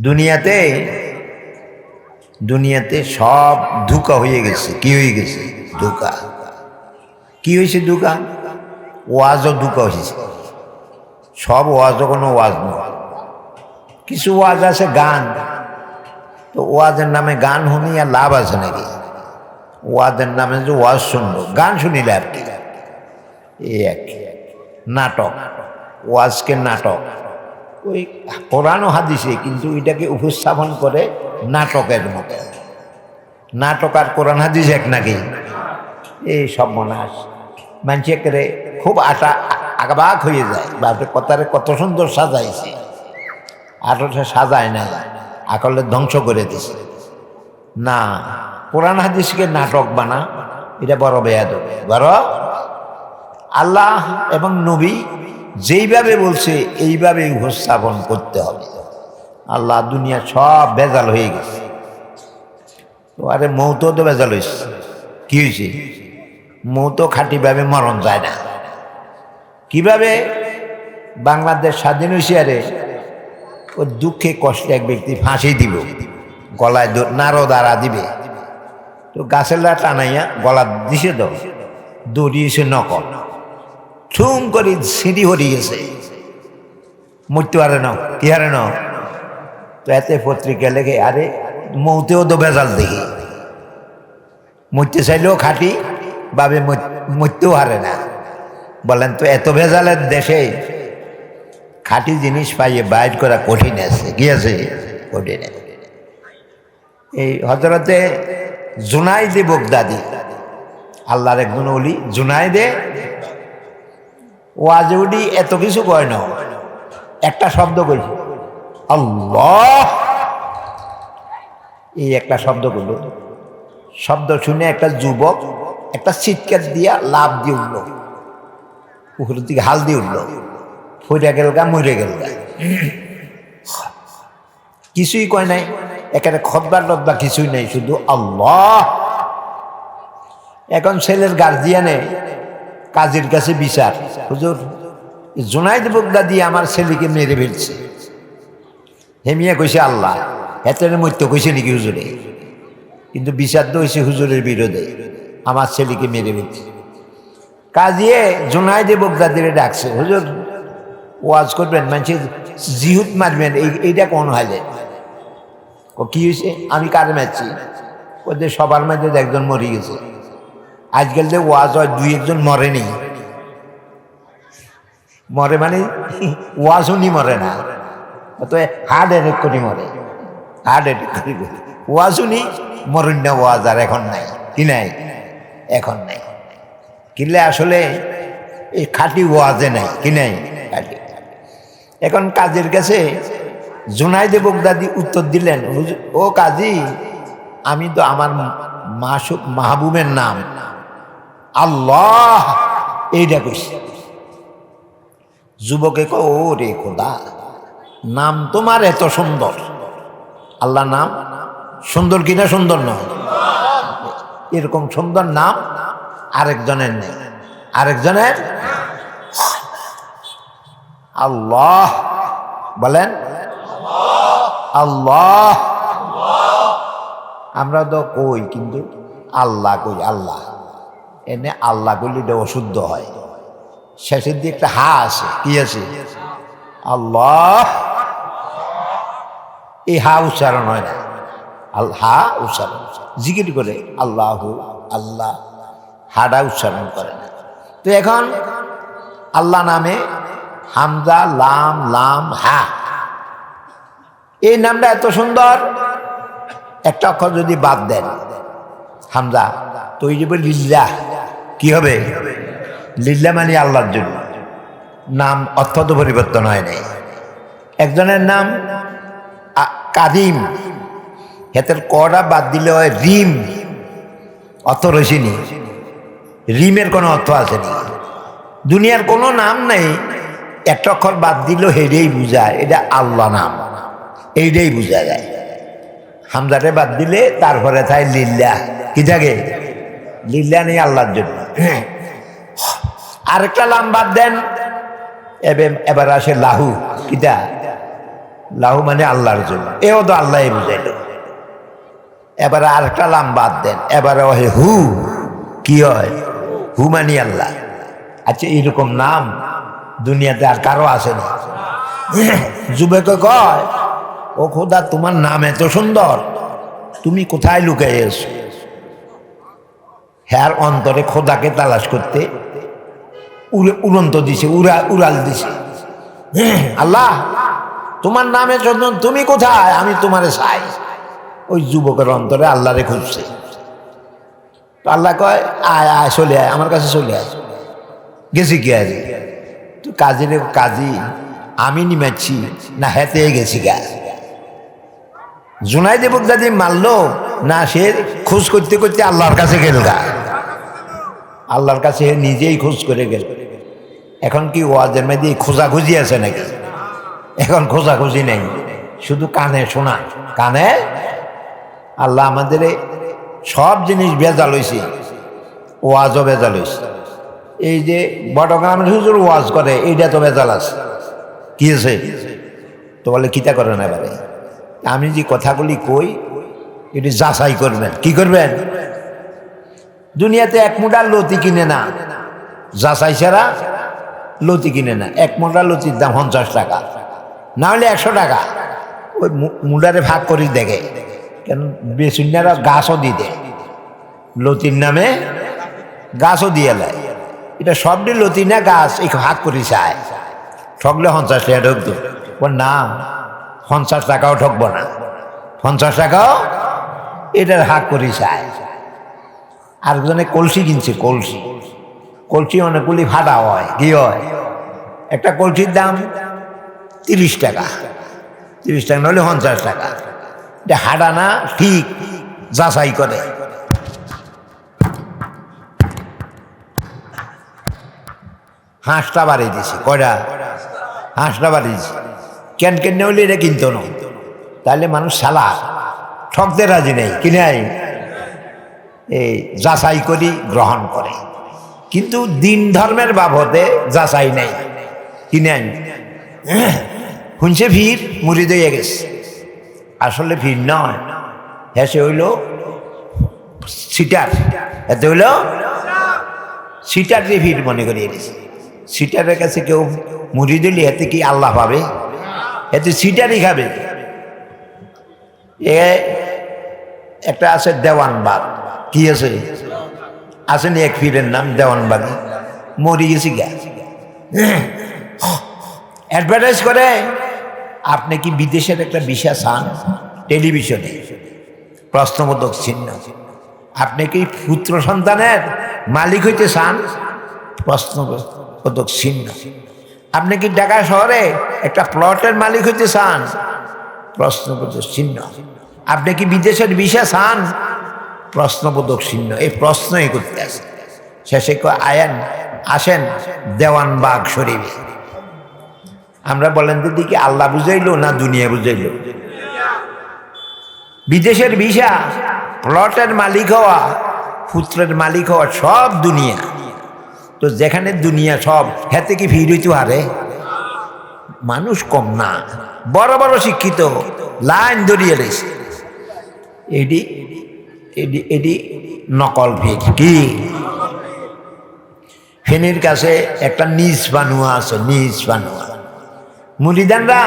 দুনিয়াতে দুনিয়াতে সব ধোকা হয়ে গেছে। কি হয়ে গেছে? ধোকা। কি হয়েছে ধোকা? ওয়াজও ধোকা হয়েছে। সব ওয়াজও কোনো ওয়াজ নয়। কিছু ওয়াজ আছে গান। তো ওয়াজের নামে গান শুনি আর লাভ আছে নাকি? ওয়াজের নামে যে ওয়াজ শুনব। গান শুনিলে আর কি? এই এক। নাটক। ওয়াজকে নাটক। ওই কোরআন হাদিসে কিন্তু এটাকে উপস্থাপন করে নাটকের মতো। নাটক আর কোরআন হাদিস এক নাকি? এই সব মনে মানুষে করে খুব আটা আগাবাক হয়ে যায়। বাপরে, কথারে কত সুন্দর সাজাইছে। আর ওটা সাজায় না, আকলে ধ্বংস করে দিছে। না, কোরআন হাদিসকে নাটক বানা, এটা বড় বেয়াদ বড়? আল্লাহ এবং নবী যেইভাবে বলছে, এইভাবে উপস্থাপন করতে হবে। আল্লাহ দুনিয়া সব বেজাল হয়ে গেছে। তো আরে মৌতো তো বেজাল হয়েছে। কি হয়েছে? মৌতো খাঁটিভাবে মরণ যায় না। কীভাবে? বাংলাদেশ স্বাধীন হয়েছে আরে, ও দুঃখে কষ্টে এক ব্যক্তি ফাঁসি দিব, গলায় নাড়ো দ্বারা দিবে। তো গাছের টানাইয়া গলা দিছে তো দৌড়িয়েছে নকল। ছুম করে সিঁড়ি হরিয়ে গেছে। মরতে পারে না, কি হারে না? তো এতে পত্রিকা লেখে, আরে, মৌতেও তো বেজাল দেখি। মরতে চাইলেও খাটি, বাবে মর- মরতেও হারে না। বলেন তো, এত ভেজালের দেশে খাঁটি জিনিস পাইয়ে বাইর করা কঠিন আছে, কি আছে? কঠিন। এই হজরতে জুনাইদে বগদাদি, আল্লাহর একজন অলি জুনাইদে ওয়াজে এত কিছু কয় না। একটা শব্দ কইছে, আল্লাহ। এই একটা শব্দ করল। শব্দ শুনে একটা যুবক একটা চিৎকার দিয়া লাভ দিয়ে উঠল। পুকুরের দিকে হাল দিয়ে উঠল। ফইরা গেল গা, মরে গেল গা। কিছুই কয় নাই। এখানে খতবার টতবা কিছুই নাই, শুধু আল্লাহ। এখন ছেলের গার্জিয়ানে কাজের কাছে বিচার। হুজুর জোনাইদ বগদা দিয়ে আমার ছেলেকে মেরে ফেলছে। হেমিয়া কইছে আল্লাহ, এতের মৃত্যু কইছে নাকি হুজুরে? কিন্তু বিচার তো হয়েছে হুজুরের বিরোধে আমার ছেলেকে মেরে ফেলছে। কাজিয়ে জোনাইদে বগদাদিরে ডাকছে, হুজুর, ওয়াজ করবেন মানুষের জিহুত মারবেন, এই, এইটা কোন হালে কি হয়েছে আমি কার মারছি? ওদের সবার মাঝে একজন মরে গেছে। আজকাল যে ওয়াজ হয়, দুই একজন মরেনি মরে মানে ওয়াজ উনি মরে না। তো হার্ট অ্যাটাক করে মরে। হার্ট অ্যাটাক করে মরে। ওয়াজ উনি মরেন না ওয়াজ আর এখন নাই। কি নাই? এখন নাই। কিনলে আসলে এই খাঁটি ওয়াজে নাই। কি নাই? খাঁটি। এখন কাজের কাছে জুনাইদে বগদাদি উত্তর দিলেন ও কাজী, আমি তো আমার মাসুক মাহবুবের নাম। আল্লাহ এইটা কইছি। যুবকে কো ও রে খোদা, নাম তোমার এত সুন্দর। আল্লাহ নাম সুন্দর কিনা সুন্দর নয় এরকম সুন্দর নাম আরেকজনের নেই। আরেকজনের আল্লাহ, বলেন, আল্লাহ। আমরা তো কই, কিন্তু আল্লাহ কই, আল্লাহ। এনে আল্লাহ এটা অশুদ্ধ হয়। শেষের দিকে একটা হা আছে কি আছে আল্লাহ! এই হা উচ্চারণ হয় না। আল হা উচ্চারণ। জিকির করে আল্লাহ আল্লাহ। হাডা উচ্চারণ করে না। তো এখন আল্লাহ নামে হামজা, লাম লাম, হা। এই নামটা এত সুন্দর। একটা অক্ষর যদি বাদ দেন হামজা তো ওই যাবে লিল্লা কি হবে? লিল্লা মানে আল্লাহর জন্য। নাম অর্থ তো পরিবর্তন হয় নাই। একজনের নাম কাদিম। হেতের কটা বাদ দিলে হয় রিম। অর্থ রসিনি রিমের কোনো অর্থ আসেনি। দুনিয়ার কোনো নাম নেই। একটা অক্ষর বাদ দিল হেরেই বুঝায়। এটা আল্লাহ নাম। এইটাই বোঝা যায়। হামজাটে বাদ দিলে তারপরে থাকে লিল্লা। কি থাকে লিল্লা নেই আল্লাহর জন্য। আরেকটা লাম বাদ দেন। এবে এবার আসে লাহু। কিটা? লাহু মানে আল্লাহর জন্য। এও তো আল্লাহ বুঝাইল। এবারে আর একটা লাম বাদ দেন। এবারে হয় হু। কি হয়? হু মানি আল্লাহ। আচ্ছা এইরকম নাম দুনিয়াতে আর কারও আছে না। যুবকে কয় ও খোদা, তোমার নাম এত সুন্দর। তুমি কোথায় লুকাই এসো হ্যার অন্তরে খোদাকে তালাশ করতে উড়ে উড়ন্ত দিছে, উড়া, উড়াল দিছে। আল্লাহ, তোমার নামে জন্য তুমি কোথায়? আমি তোমারে চাই। ওই যুবকের অন্তরে আল্লাহরে খুঁজছে। তো আল্লাহ কয়, আয় আয়, চলে আয়, আমার কাছে চলে আয়। গেছি কি আজ? তো কাজের, কাজী, আমি নিমাচ্ছি না হেতে গেছি গা জুনাই দেবক দাদি মারলো, না সে খোঁজ করতে করতে আল্লাহর কাছে গেল গা। আল্লাহর কাছে নিজেই খোঁজ করে গেল। এখন কি ওয়াজের মধ্যে খোঁজাখুঁজি আছে নাকি? এখন খোঁজাখুঁজি নেই। শুধু কানে শোনা। কানে? আল্লাহ আমাদের সব জিনিস ভেজাল হয়েছে ওয়াজও ভেজাল হয়েছে এই যে বটগ্রামের হুজুর ওয়াজ করে, এইটা তো ভেজাল আছে। কি আছে তো বলে, কিতা করেন এবারে? আমি যে কথাগুলি কই, এটি যাচাই করবেন। কি করবেন? দুনিয়াতে এক মুডার লতি কিনে না। যাচাই ছাড়া লতি কিনে না। এক মুডার লতির দাম পঞ্চাশ টাকা। না হলে একশো টাকা। ওই মুডারে ভাগ করি দেখে। কেন বেসুন্যারা গাছও দিয়ে দেয় লতির নামে গাছও দিয়ে দেয় এটা সবটি লতি না, গাছ এই ভাগ করি চায়। ঠকলে পঞ্চাশ টাকা ঠকতো ও না পঞ্চাশ টাকাও ঠকবো না। পঞ্চাশ টাকাও? এটার হাক করি চায় আরেকজনে কলসি কিনছে, কলসি। কলসি অনেকগুলি ফাটা হয়, কি হয়? একটা কলসির দাম তিরিশ টাকা। তিরিশ টাকা নইলে পঞ্চাশ টাকা। এটা হাডা না, ঠিক যাচাই করে। হাঁসটা বাড়িয়ে দিছে কয়টা? হাঁসটা বাড়িয়ে দিছে কেন কেন হলে এটা কিনতো না। তাহলে মানুষ সালা ঠকতে রাজি নেই কিনে এই যাচাই করি, গ্রহণ করে। কিন্তু দিন ধর্মের বাবদে যাচাই নেই। কিনে আই শুনছে ভিড় মুড়ি দিয়ে গেছে। আসলে ভিড় নয়। হেসে হইল সিটার। এতে হইল সিটার ভিড় মনে করিয়ে গেছে সিটারের কাছে কেউ মুড়ি দিলে এতে কি আল্লাহ পাবে? এতে সিটারই খাবে। এ একটা আছে দেওয়ানবাগ। কি আছে? আসেনি এক ফিরের নাম, দেওয়ানবাগ। মরি গেছি গা। অ্যাডভার্টাইজ করে, আপনি কি বিদেশের একটা বিষয় চান? টেলিভিশনে প্রশ্নবোধক চিহ্ন। আপনি কি পুত্র সন্তানের মালিক হইতে চান? প্রশ্নবোধক চিহ্ন। আপনি কি ঢাকা শহরে একটা প্লটের মালিক হইতে চান? প্রশ্নবোধক চিহ্ন আপনি কি বিদেশের বিষয় চান? প্রশ্নবোধক চিহ্ন এই প্রশ্নই করতে আসে শেষে আয়েন, আসেন দেওয়ানবাগ শরীফ। আমরা বলেন দিদি কি আল্লাহ বুঝাইলো না দুনিয়া বুঝাইলো? বিদেশের ভিসা, প্লটের মালিক হওয়া, পুত্রের মালিক হওয়া সব দুনিয়া। তো যেখানে দুনিয়া সব হেতে কি ভিড় হইতে হারে মানুষ কম না বড় বড় শিক্ষিত লাইন ধরিয়ে রয়েছে এডি এডি এডি নকল ভিড় কি? ফেনের কাছে একটা নিজ বানুয়া আছে নিজ বানুয়া। মুরিদানরা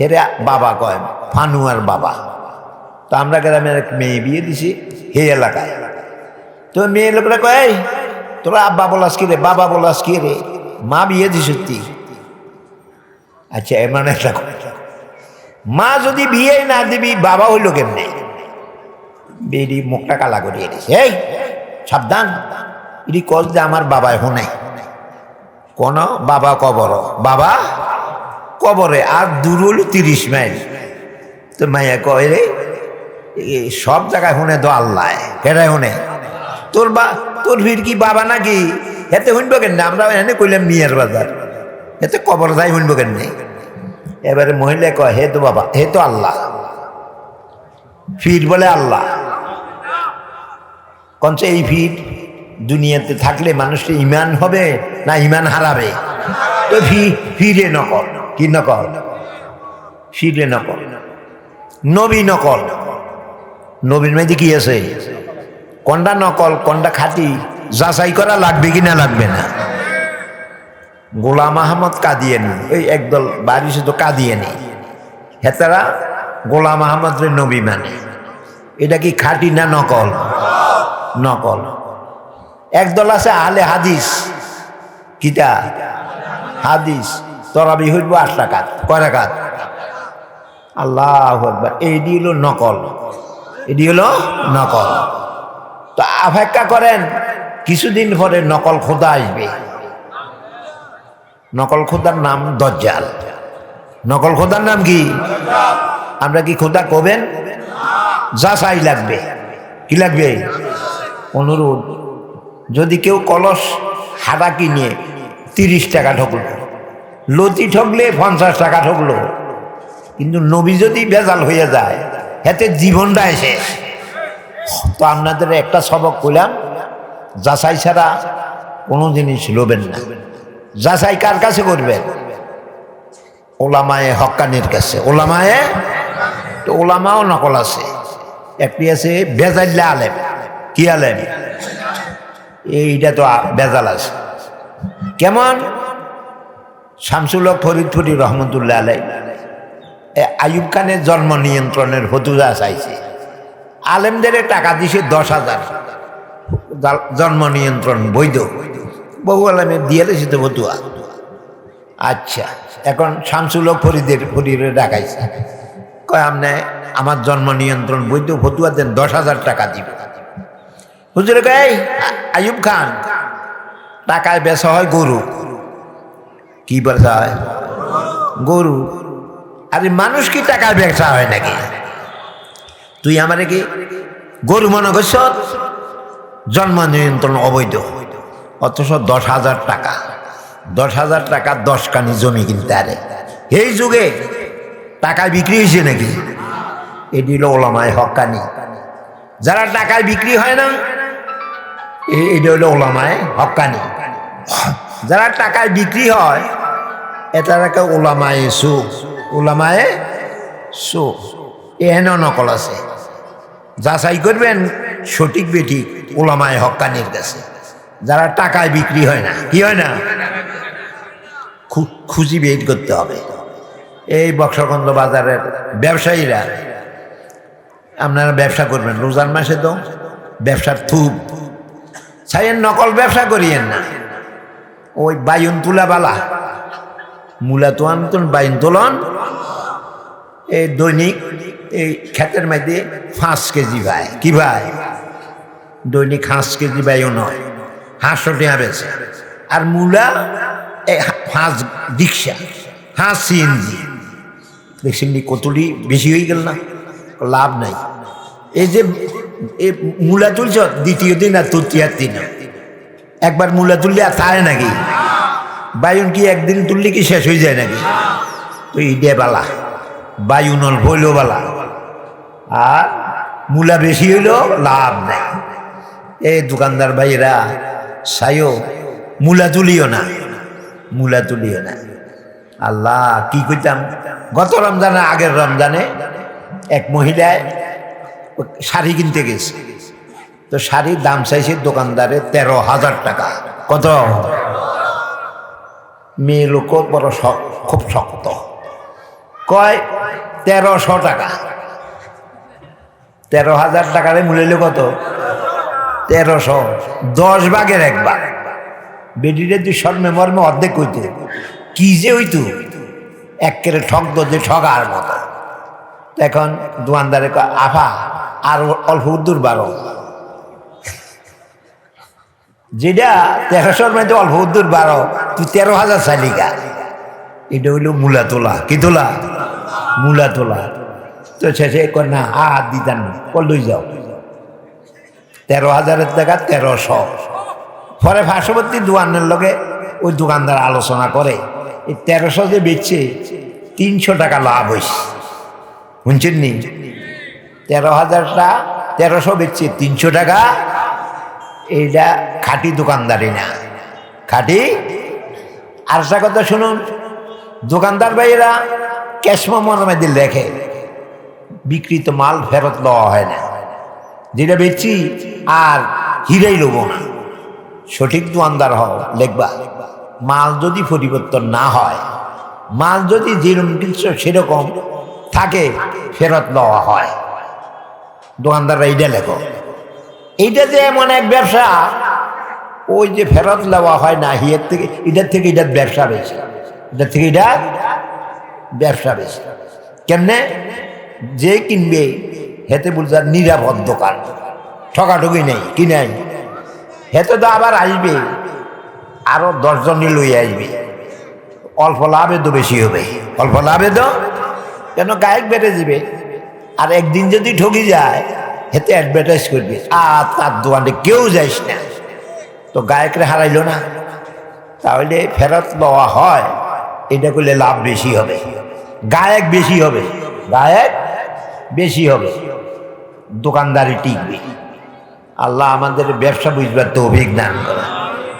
হেরে বাবা কয় ফানুয়ার বাবা। তো আমরা গ্রামের এক মেয়ে বিয়ে দিছি হে এলাকায়। তো মেয়ে লোকরা কয় "এই, তোরা আব্বা বলাস কি রে, বাবা বলাস কি রে? মা বিয়ে দিস তুই আচ্ছা এমন একটা মা যদি বিয়ে না দিবি, বাবা হইল কেমনে? বেরি মুখটা কালা করিয়ে দিছে। এই, সাবধান। এটি কল যে আমার বাবা এখন নাই। কোন বাবা কবর? বাবা কবরে, আর দূর হলো তিরিশ মাইল। তো মাইয়া কয় রে সব জায়গায় শুনে তো আল্লাহ কেটাই শুনে? তোর বা, তোর ভিড় কি বাবা নাকি? এতে শুনব কেন আমরা এনে কইলাম মিয়ার বাজার। এতে কবর যাই শুনব কেন এবারে মহিলা কয়, হে তো বাবা, হে তো আল্লাহ। ফির বলে আল্লাহ। কনছে এই ভিড় দুনিয়াতে থাকলে মানুষের ইমান হবে না ইমান হারাবে? তো ফি ফিরে নকল। কি নকল? শিলে নকল। নবী নকল। নবীর মধ্যে কি আছে? কোনটা নকল কোনটা খাঁটি, যাচাই করা লাগবে কি না লাগবে না। গোলাম আহমদ কাদিয়ানি ওই একদল বাড়ি তো কাদিয়ানি হেতারা গোলাম আহমদ রে নবী মানে। এটা কি খাঁটি না নকল? নকল। একদল আছে আলে হাদিস। কিতা হাদিস। তরাবি হইব আট টাকাত কয় টাকাত আল্লাহ এইটি হলো নকল। এটি হলো নকল। তো অপেক্ষা করেন, কিছুদিন পরে নকল খোদা আসবে। নকল খোদার নাম দজ্জাল। নকল খোদার নাম কি? আমরা কি খোদা কবেন যা চাই লাগবে। কি লাগবে? অনুরোধ, যদি কেউ কলস হাঁটা কিনে তিরিশ টাকা ঠকলো, লতি ঠকলে পঞ্চাশ টাকা ঠকলো, কিন্তু নবী যদি বেজাল হয়ে যায় এতে জীবনটা এসে তো আপনাদের একটা সবক কইলাম, যাচাই ছাড়া কোনো জিনিস লোবেন না। যাচাই কার কাছে করবেন? ওলামায়ে হক্কানির কাছে। ওলামায়ে? তো ওলামাও নকল আছে। একটি আছে বেজাল্লা আলেম। কি আলেম? এইটা তো বেজাল আছে। কেমন? শামসুল ফরিদপুরি রহমতুল্লাহ আলাই আয়ুব খানের জন্ম নিয়ন্ত্রণের হতুজা চাইছে। আলেমদের টাকা দিছে দশ হাজার। জন্ম নিয়ন্ত্রণ বৈধ। বহু আলেমে দিয়ে দিয়েছে তো ফতুয়া আচ্ছা এখন শামসুল ফরিদের ফরিদে ডাকাইছে। কয় আমনে আমার জন্ম নিয়ন্ত্রণ বৈধ ফতুয়া দেন দশ হাজার টাকা দিব। হুজুরে "এই, আয়ুব খান টাকায় বেচা হয় গরু। কি বেচা হয়? গরু। আরে মানুষ কি টাকায় ব্যবসা হয় নাকি? তুই আমারে কি গরু মনে করছ? জন্ম নিয়ন্ত্রণ অবৈধ। অথচ দশ হাজার টাকা। দশ হাজার টাকা দশ কানি জমি কিনতে আরে। এই যুগে টাকায় বিক্রি হয়েছে নাকি? এটি হলো ওলামায় হকানি যারা টাকায় বিক্রি হয় না এটা হলো ওলামায় হকানি যারা টাকায় বিক্রি হয় এটাকে ওলামায়ে সু। ওলামায়ে সু। এহেন নকল আছে। যাচাই করবেন, সঠিক বেঠিক ওলামায় হক্কানির কাছে। যারা টাকায় বিক্রি হয় না, কি হয় না? খুঁজি বের করতে হবে। এই বক্সগন্ধ বাজারের ব্যবসায়ীরা, আপনারা ব্যবসা করবেন, রোজার মাসে তো ব্যবসার থুপ। ছাইয়ের নকল ব্যবসা করিয়েন না। ওই বায়ুন তুলা বালা। মূলা তো আনতন, বাইন তোলন। এই দৈনিক এই ক্ষেতের মধ্যে পাঁচ কেজি ভাই। কি ভাই? দৈনিক হাঁস কেজি ভাইও নয় হাঁসশো টাকা বেছে আর মূলা এই হা- পাঁচ রিক্সা হাঁস সিএনজি। দেখছেন কতটি বেশি হয়ে গেল না? লাভ নাই। এই যে মূলা তুলছ, দ্বিতীয় দিন আর তৃতীয় দিন। একবার মূলা তুললে আর থাকে নাকি? বায়ুন কি একদিন তুললে কি শেষ হয়ে যায় নাকি? তো ইডে বালা। বায়ুন অল্প হইলেও বালা। আর মূলা বেশি হইলেও লাভ নেই। এই দোকানদার ভাইয়েরা সাইও মূলা তুলিও না। মূলা তুলিও না। আল্লাহ, কি কইতাম? গত রমজানে আগের রমজানে এক মহিলায় শাড়ি কিনতে গেছে। তো শাড়ির দাম চাইছে দোকানদারে তেরো হাজার টাকা। কত? মেয়ে লোক বড় খুব শক্ত। কয়? তেরোশো টাকা। তেরো হাজার টাকারে কত? তেরোশো। দশ ভাগের একবার বেডিরে তুই মর্মে অর্ধেক হইতো। কি যে হইতো? একেরে ঠক যে ঠগার মতো। এখন দোয়ানদারে আফা, আর অল্প দূর বারো যেটা তেরোশোর মধ্যে অল্প দূর বারো তুই তেরো হাজার চালিকা এটা হইল মূলা তোলা কি তোলা? মূলা তোলা তো শেষে কর না আর দিতাম কল লই যাও। তেরো হাজারের টাকা তেরোশো। পরে পার্শ্ববর্তী দোকানের লগে ওই দোকানদার আলোচনা করে, এই তেরোশো যে বেচছে, তিনশো টাকা লাভ হয়েছে শুনছেন নি? তেরো হাজারটা তেরোশো বেচছে, তিনশো টাকা, এইটা খাঁটি দোকানদারি না। খাঁটি? আর কথা শুনুন দোকানদার ভাইয়েরা ক্যাশমামার মধ্যে লেখে বিকৃত মাল ফেরত লওয়া হয় না। যেটা বেচছি আর হিরাই লোব না। সঠিক দোয়ানদার হও, লেখবা, মাল যদি পরিবর্তন না হয়, মাল যদি যেরকম কিছু সেরকম থাকে, ফেরত লওয়া হয়। দোকানদাররা এইটা লেখো। এইটা যে এমন এক ব্যবসা, ওই যে ফেরত নেওয়া হয় না, হিয়ের থেকে, এটার থেকে এটার ব্যবসা বেশি। এটা ব্যবসা বেশি। কেমনে? যে কিনবে, হেতে বলছে নিরাপদ দোকান ঠকাঠকি নেই, কি নেই? হেতে তো আবার আসবে, আরও দশজনই লই আসবে। অল্প লাভে তো বেশি হবে। অল্প লাভে তো কেন গায়ক বেড়ে যাবে আর একদিন যদি ঠকি যায়, হেতে অ্যাডভার্টাইজ করবে আর তার দোকানে কেউ যাইস না। তো গায়করা হারাইলো না। তাহলে ফেরত লওয়া হয় এটা করলে লাভ বেশি হবে। গায়ক বেশি হবে। গায়ক বেশি হবে। দোকানদারি টিকবে। আল্লাহ আমাদের ব্যবসা বুঝবার তো অভিজ্ঞান করে